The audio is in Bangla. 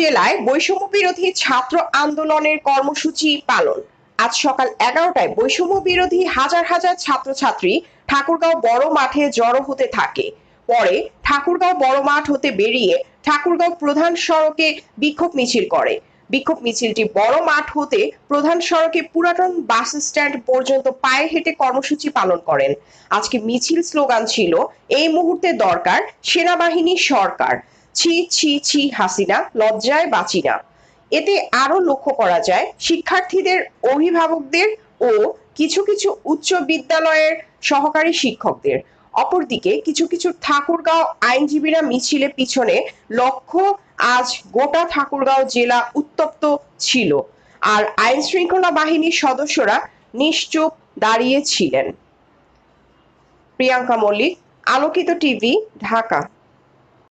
জেলায় বৈষম্য বিরোধী ছাত্র আন্দোলনের কর্মসূচি পালন। আজ সকাল এগারোটায় বৈষম্য বিরোধী হাজার হাজার ছাত্রছাত্রী ঠাকুরগাঁও বড় মাঠে জড়ো হতে থাকে। পরে ঠাকুরগাঁও বড় মাঠ হতে বেরিয়ে ঠাকুরগাঁও প্রধান সড়কে বিক্ষোভ মিছিল করে। বিক্ষোভ মিছিলটি বড় মাঠ হতে প্রধান সড়কে পুরাতন বাস স্ট্যান্ড পর্যন্ত পায়ে হেঁটে কর্মসূচি পালন করেন। আজকে মিছিল স্লোগান ছিল, এই মুহূর্তে দরকার সেনাবাহিনী সরকার। ছি ছি ছি হাসিনা, লজ্জায় বাঁচি না। এতে আরও লক্ষ্য করা যায়, শিক্ষার্থীদের অভিভাবকদের ও কিছু কিছু উচ্চ বিদ্যালয়ের সহকারী শিক্ষকদের। অপরদিকে কিছু কিছু ঠাকুরগাঁও আইনজীবীরা মিছিলে পিছনে লক্ষ্য আজ গোটা ঠাকুরগাঁও জেলা উত্তপ্ত ছিল আর আইন শৃঙ্খলা বাহিনীর সদস্যরা নিশ্চুপ দাঁড়িয়ে ছিলেন। প্রিয়াঙ্কা মল্লিক, আলোকিত টিভি, ঢাকা।